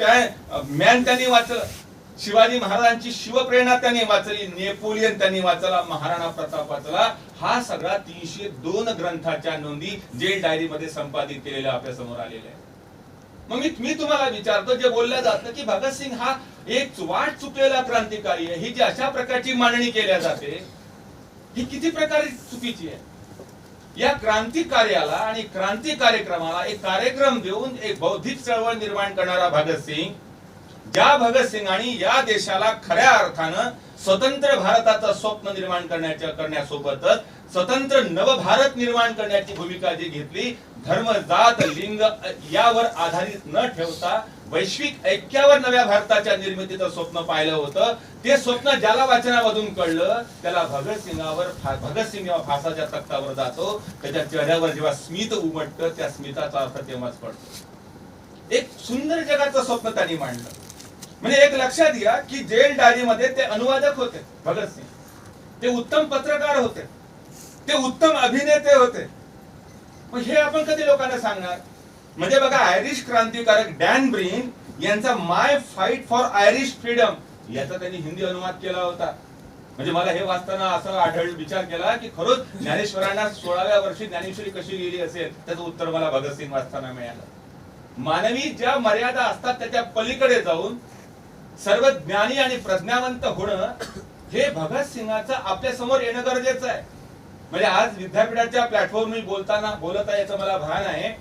त्या मॅन त्यांनी वाचलं. शिवाजी महाराजांची शिवप्रेरणा त्यांनी वाचली. नेपोलियन त्यांनी वाचला महाराणा प्रताप वाचला. हा सगळा तीनशे दोन ग्रंथाच्या नोंदी जेल डायरी मध्ये संपादित केलेल्या आपल्यासमोर आलेल्या आहे मग मी मी तुम्हाला विचारतो जे बोललं जातं की भगतसिंग हा एक वाट चुकलेला क्रांतिकारी आहे. ही जी अशा प्रकारची मांडणी केल्या जाते ही किती प्रकारे चुकीची आहे? या क्रांती कार्याला आणि क्रांती कार्यक्रमाला एक कार्यक्रम देऊन एक बौद्धिक चळवळ निर्माण करणारा भगतसिंग ज्या भगतसिंगांनी या देशाला खऱ्या अर्थानं स्वतंत्र भारताचं स्वप्न निर्माण करण्याच्या करण्यासोबतच स्वतंत्र नवभारत निर्माण करण्याची भूमिका जी घेतली धर्म जात लिंग यावर आधारित न ठेवता वैश्विक ऐक्यावर नव्या भारताच्या निर्मितीचं स्वप्न पाहिलं होतं. ते स्वप्न ज्याला वाचनामधून कळलं त्याला भगतसिंगावर भगतसिंग जेव्हा फासाच्या तख्तावर जातो त्याच्या चेहऱ्यावर जेव्हा स्मित उमटतं त्या स्मिताचा अर्थ तेव्हाच पडतो. एक सुंदर जगाचं स्वप्न त्यांनी मांडलं. म्हणजे एक लक्षात घ्या की जेल डायरीमध्ये ते अनुवादक होते भगतसिंग ते उत्तम पत्रकार होते. ते उत्तम अभिनेते होते. मग हे आपण कधी लोकांना सांगणार? म्हणजे बघा आयरिश क्रांतिकारक डॅन ब्रिन यांचा my fight for Irish freedom याचा त्यांनी हिंदी अनुवाद केला होता. म्हणजे मला हे वाचताना असं आढळ विचार केला की खरोच ज्ञानेश्वरांना सोळाव्या वर्षी ज्ञानेश्वरी कशी गेली असेल त्याचं उत्तर मला भगतसिंग वाचताना मिळालं. मानवी ज्या मर्यादा असतात त्याच्या पलीकडे जाऊन सर्व ज्ञानी आणि प्रज्ञावंत होणं हे भगतसिंगाचं आपल्यासमोर येणं गरजेचं आहे. म्हणजे आज विद्यापीठाच्या प्लॅटफॉर्म बोलताना बोलत आहे याचं मला भान आहे.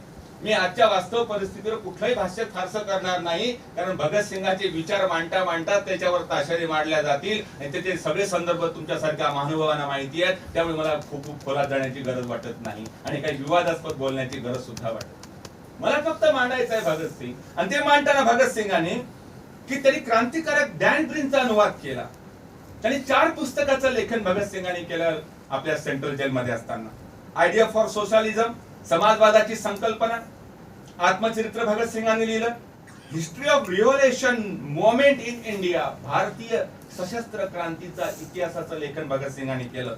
मी आजच्या वास्तव परिस्थितीवर कुठलंही भाष्य फारसं करणार नाही. कारण भगतसिंगाचे विचार मांडता मांडता त्याच्यावर ताशारी मांडल्या जातील. आणि त्याचे सगळे संदर्भ तुमच्यासारख्या महानुभावांना माहिती आहेत. त्यामुळे मला खूप खूप खोलात जाण्याची गरज वाटत नाही. आणि काही विवादास्पद बोलण्याची गरज सुद्धा वाटत मला फक्त मांडायचं आहे भगतसिंग आणि ते मांडताना भगतसिंगाने की त्यांनी क्रांतिकारक डॅन ग्रीनचा अनुवाद केला. त्यांनी चार पुस्तकाचं लेखन भगतसिंगाने केलं आपल्या सेंट्रल जेलमध्ये असताना. आयडिया फॉर सोशलिझम समाजवादाची संकल्पना आत्मचरित्र भगतसिंगांनी लिहिलं. History of revolution moment in India भारतीय सशस्त्र क्रांतीचा इतिहासाचं लेखन भगतसिंगांनी केलं.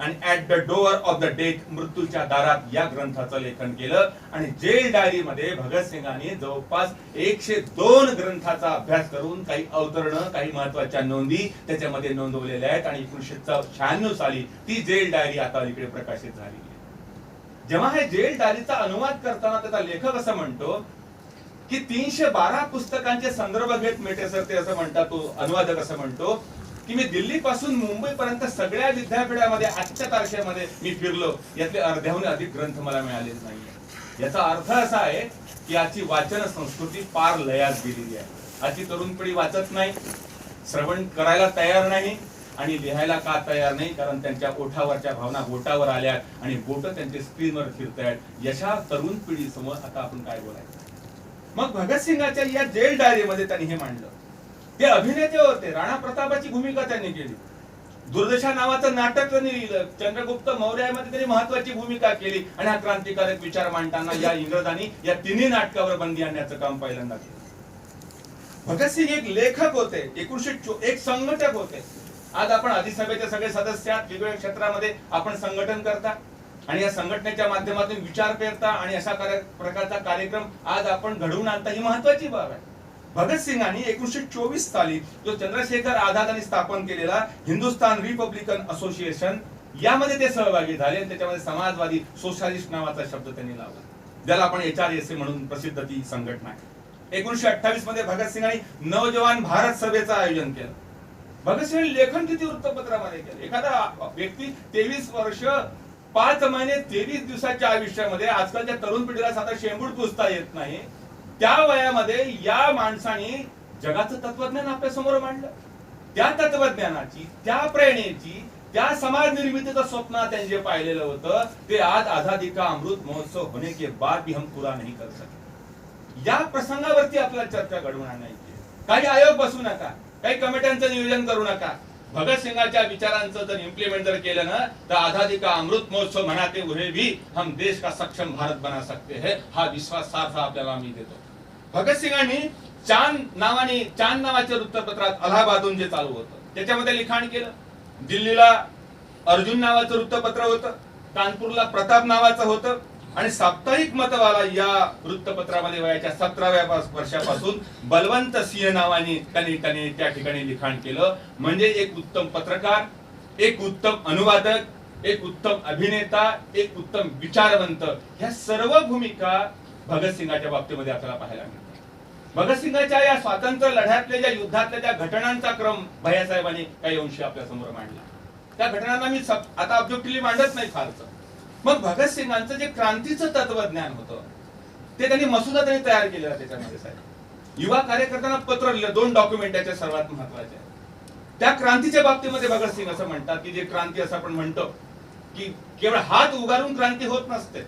आणि at the door of the death मृत्यूच्या दारात या ग्रंथाचं लेखन केलं. आणि जेल डायरी मध्ये भगतसिंगांनी जवळपास एकशे दोन ग्रंथाचा अभ्यास करून काही अवतरण काही महत्त्वाच्या नोंदी त्याच्यामध्ये नोंदवलेल्या आहेत. आणि एकोणीशे शहाण्णव साली ती जेल डायरी आता इकडे प्रकाशित झालेली आहे जेव्हा हे जेल डायरीचा अनुवाद करताना त्याचा लेखक असं म्हणतो की तीनशे बारा पुस्तकांचे संदर्भ घेत मेटे सर ते असं म्हणतात तो अनुवादक असं म्हणतो की मी दिल्ली पासून मुंबई पर्यंत सगळ्या विद्यापीठामध्ये आजच्या तारखेमध्ये मी फिरलो. यातले अर्ध्याहून अधिक ग्रंथ मला मिळालेच नाही याचा अर्थ असा आहे की आजची वाचन संस्कृती पार लयास गेलेली आहे. आजची तरुण पिढी वाचत नाही श्रवण करायला तयार नाही आणि लिहायला का तयार नाही? कारण त्यांच्या ओठावरच्या भावना बोटावर आल्यात आणि बोट त्यांचे स्क्रीनवर फिरतायत. यशा तरुण पिढी समोर आता आपण काय बोलायचं? मग भगतसिंगाच्या या जेल डायरीमध्ये त्यांनी हे मांडलं. ते अभिनेते होते. राणा प्रतापाची भूमिका त्यांनी केली. दुर्दशा नावाचं नाटक त्यांनी लिहिलं. चंद्रगुप्त मौर्यामध्ये त्यांनी महत्वाची भूमिका केली. आणि हा क्रांतिकारक विचार मांडताना या इंग्रजांनी या तिन्ही नाटकावर बंदी आणण्याचं काम पहिल्यांदा केलं. भगतसिंग एक लेखक होते. एकोणीशे एक संघटक होते. आज आपण अधिसभेचे सगळे सदस्य आहात. वेगवेगळ्या क्षेत्रामध्ये आपण संघटन करता आणि या संघटनेच्या माध्यमातून विचार पेरता आणि अशा प्रकारचा कार्यक्रम आज आपण घडवून आणता ही महत्वाची बाब आहे. भगतसिंगांनी एकोणीशे चोवीस साली जो चंद्रशेखर आझादांनी स्थापन केलेला हिंदुस्थान रिपब्लिकन असोसिएशन यामध्ये ते सहभागी झाले आणि त्याच्यामध्ये समाजवादी सोशालिस्ट नावाचा शब्द त्यांनी लावला. ज्याला आपण एच आर एस म्हणून प्रसिद्ध ती संघटना आहे. एकोणीशे अठ्ठावीसमध्ये भगतसिंगांनी नवजवान भारत सभेचं आयोजन केलं. भगतसिंह लेखन किती वृत्तपत्रामध्ये केलं? एखादा व्यक्ती तेवीस वर्ष पाच महिने तेवीस दिवसाच्या आयुष्यामध्ये आजकालच्या तरुण पिढीला साधा शेंबूड पुसता येत नाही. त्या वयामध्ये या माणसाने जगाचं तत्वज्ञान आपल्यासमोर मांडलं. त्या तत्वज्ञानाची त्या प्रेरणेची त्या समाज निर्मितीचं स्वप्न त्यांनी जे पाहिलेलं होतं ते आज आझादी का अमृत महोत्सव होने के बाद भी हम पूरा नहीं कर सके. या प्रसंगावरती आपल्याला चर्चा घडवून आणायची काही आयोग बसू नका. काही कमिट्यांचं नियोजन करू नका. भगतसिंगाच्या विचारांचं जर इम्प्लिमेंट जर केलं ना तर आझादी का अमृत महोत्सव म्हणाते हुए भी हम देश का सक्षम भारत बना सकते हैं. हा विश्वास सार्थ आपल्याला मी देतो. भगतसिंगांनी चांद नावाने चांद नावाच्या वृत्तपत्रात अलाहाबादून जे चालू होतं त्याच्यामध्ये लिखाण केलं. दिल्लीला अर्जुन नावाचं वृत्तपत्र होतं कानपूरला प्रताप नावाचं होतं आणि साप्ताहिक मतवाला या वृत्तपत्रामध्ये वयाच्या सतराव्या वर्षापासून बलवंत सिंह नावाने त्यांनी त्यांनी त्या ठिकाणी लिखाण केलं. म्हणजे एक उत्तम पत्रकार एक उत्तम अनुवादक एक उत्तम अभिनेता एक उत्तम विचारवंत. ह्या सर्व भूमिका भगतसिंगाच्या बाबतीमध्ये आपल्याला पाहायला मिळतात. भगतसिंगाच्या या स्वातंत्र्य लढ्यातल्या ज्या युद्धातल्या त्या घटनांचा क्रम भैयासाहेबांनी काही अंशी आपल्यासमोर मांडला. त्या घटनांना मी आता ऑब्जेक्टिव्हली मांडत नाही फारसं. मग भगतसिंगांचं जे क्रांतीचं तत्वज्ञान होतं ते त्यांनी मसुदा त्यांनी तयार केलेला त्याच्यामध्ये साहेब. युवा कार्यकर्त्यांना पत्र लिहिलं दोन डॉक्युमेंट त्याचे सर्वात महत्त्वाचे त्या क्रांतीच्या बाबतीमध्ये भगतसिंग असं म्हणतात की जे क्रांती असं आपण म्हणतो की केवळ हात उगारून क्रांती होत नसते.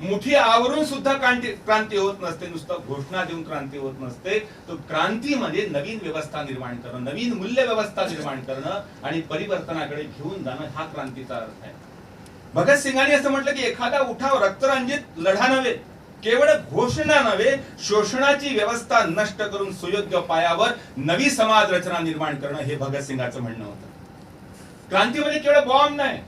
मुठी आवरून सुद्धा क्रांती क्रांती होत नसते. नुसतं घोषणा देऊन क्रांती होत नसते. तर क्रांती नवीन व्यवस्था निर्माण करणं नवीन मूल्य व्यवस्था निर्माण करणं आणि परिवर्तनाकडे घेऊन जाणं हा क्रांतीचा अर्थ आहे. भगतसिंगांनी असं म्हटलं की एखादा उठाव रक्तरंजित लढा नव्हे केवळ घोषणा नव्हे शोषणाची व्यवस्था नष्ट करून सुयोग्य पायावर नवी समाज रचना निर्माण करणं हे भगतसिंगाचं म्हणणं होतं. क्रांती म्हणजे केवळ बॉम्ब नाही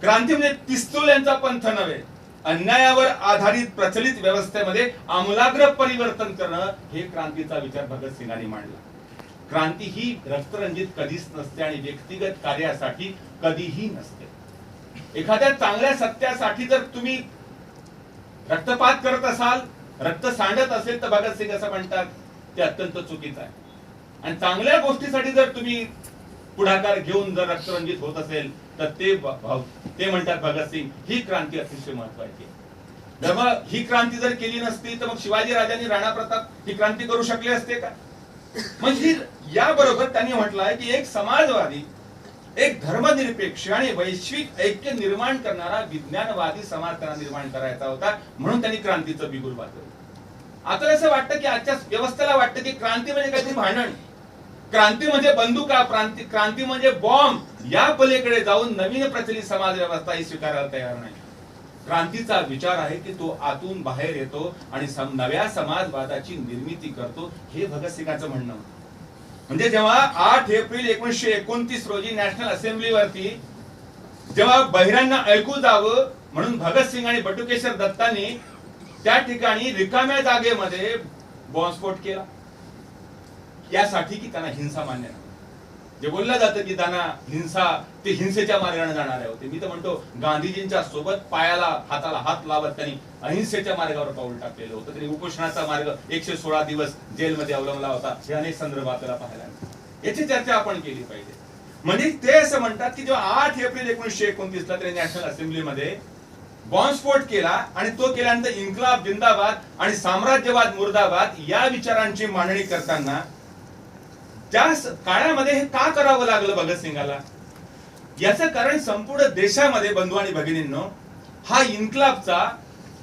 क्रांती म्हणजे पिस्तूल यांचा पंथ नव्हे अन्यायावर आधारित प्रचलित व्यवस्थेमध्ये आमूलाग्र परिवर्तन करणं हे क्रांतीचा विचार भगतसिंगांनी मांडला. क्रांती ही रक्तरंजित कधीच नसते आणि व्यक्तिगत कार्यासाठी कधीही नसते. एखाद्या चांगल्या सत्यासाठी जर तुम्ही रक्तपात करत असाल रक्त सांडत असेल तर भगतसिंग असं म्हणतात ते अत्यंत चुकीचं आहे. आणि चांगल्या गोष्टीसाठी जर तुम्ही पुढाकार घेऊन जर रक्तरंजित होत असेल तर ते ते म्हणतात भगतसिंग ही क्रांती अतिशय महत्वाची आहे. जर मग ही क्रांती जर केली नसती तर मग शिवाजी राजांनी राणा प्रताप ही क्रांती करू शकले असते का? म्हणजे याबरोबर त्यांनी म्हटलं आहे की एक समाजवादी एक धर्मनिरपेक्ष आणि वैश्विक ऐक्य निर्माण करणारा विज्ञानवादी समाज त्यांना निर्माण करायचा होता म्हणून त्यांनी क्रांतीचं बिगुल वाजवलं. आता असं वाटतं की आजच्या व्यवस्थेला वाटतं की क्रांती म्हणजे काहीतरी भांडण. क्रांती म्हणजे बंदुका क्रांती क्रांती म्हणजे बॉम्ब. या पलीकडे जाऊन नवीन प्रचलित समाज व्यवस्था ही स्वीकारायला तयार नाही. क्रांतीचा विचार आहे की तो आतून बाहेर येतो आणि सम- नव्या समाजवादाची निर्मिती करतो हे भगतसिंगाचं म्हणणं होतं. म्हणजे जेव्हा आठ एप्रिल एकोणीसशे एकोणतीस रोजी नॅशनल असेंब्लीवरती जेव्हा बहिरांना ऐकू जावं म्हणून भगतसिंग आणि बटुकेश्वर दत्तांनी त्या ठिकाणी रिकाम्या जागेमध्ये बॉम्बस्फोट केला. यासाठी की त्यांना हिंसा मान्य नाही. जे बोललं जातं की त्यांना हिंसा ते हिंसेच्या मार्गाने जाणारे होते. मी तर म्हणतो गांधीजींच्या सोबत पायाला हाताला हात लावत त्यांनी अहिंसेच्या मार्गावर पाऊल टाकलेलं होतं. त्यांनी उपोषणाचा मार्ग एकशे सोळा दिवस जेलमध्ये अवलंबला होता. हे अनेक संदर्भ आपल्याला पाहायला याची चर्चा आपण केली पाहिजे. म्हणजे ते असं म्हणतात की जेव्हा आठ एप्रिल एकोणीसशे एकोणतीस ला त्यांनी नॅशनल असेंब्लीमध्ये बॉम्बस्फोट केला आणि तो केल्यानंतर इन्कलाब जिंदाबाद आणि साम्राज्यवाद मुर्दाबाद या विचारांची मांडणी करताना त्या काळामध्ये हे का करावं लागलं भगतसिंगाला याचं कारण संपूर्ण देशामध्ये बंधू आणि भगिनींनो हा इन्कलाबचा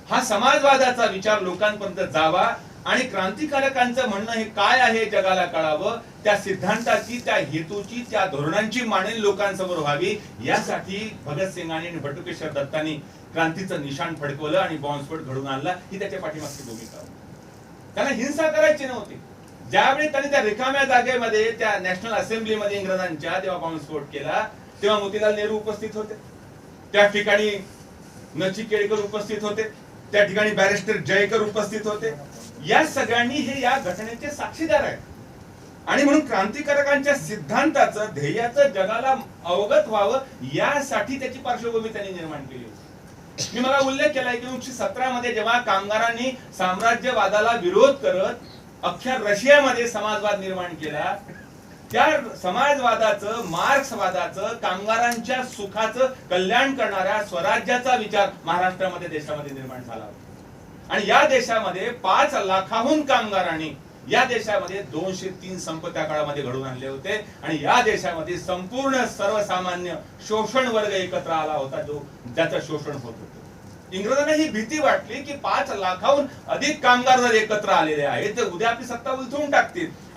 हा समाजवादाचा विचार लोकांपर्यंत जावा आणि क्रांतिकारकांचं म्हणणं हे काय आहे जगाला कळावं त्या सिद्धांताची त्या हेतूची त्या धोरणांची मांडणी लोकांसमोर व्हावी यासाठी भगतसिंगांनी आणि भटुकेश्वर दत्तांनी क्रांतीचं निशाण फडकवलं आणि बॉम्बस्फोट घडून आणला. ही त्याच्या पाठीमागची भूमिका होती. हिंसा करायची नव्हती. ज्यावेळी त्यांनी त्या रिकाम्या जागेमध्ये त्या नॅशनल असेंब्लीमध्ये इंग्रजांच्या जेव्हा बॉम्बस्फोट केला तेव्हा मोतीलाल नेहरू उपस्थित होते. त्या ठिकाणी नचिकेळकर उपस्थित होते. त्या ठिकाणी बॅरिस्टर जयकर उपस्थित होते. या सगळ्यांनी हे या घटनेचे साक्षीदार आहेत. आणि म्हणून क्रांतिकारकांच्या सिद्धांताचं ध्येयाचं जगाला अवगत व्हावं यासाठी त्याची पार्श्वभूमी त्यांनी निर्माण केली होती. मी मला उल्लेख केलाय की एकोणीसशे सतरा मध्ये जेव्हा कामगारांनी साम्राज्यवादाला विरोध करत अख्ख्या रशियामध्ये समाजवाद निर्माण केला. त्या समाजवादाचं मार्क्सवादाचं कामगारांच्या सुखाचं कल्याण करणाऱ्या स्वराज्याचा विचार महाराष्ट्रामध्ये देशामध्ये निर्माण झाला होता. आणि या देशामध्ये पाच लाखाहून कामगारांनी या देशामध्ये दोनशे तीन संप त्या काळामध्ये घडून आणले होते. आणि या देशामध्ये संपूर्ण सर्वसामान्य शोषण वर्ग एकत्र आला होता जो ज्याचं शोषण होत होतं. इंग्रजांना ही भीती वाटली की पाच लाखाहून अधिक कामगार जर एकत्र आलेले आहेत तर उद्या आपली सत्ता उलथवून टाकतील.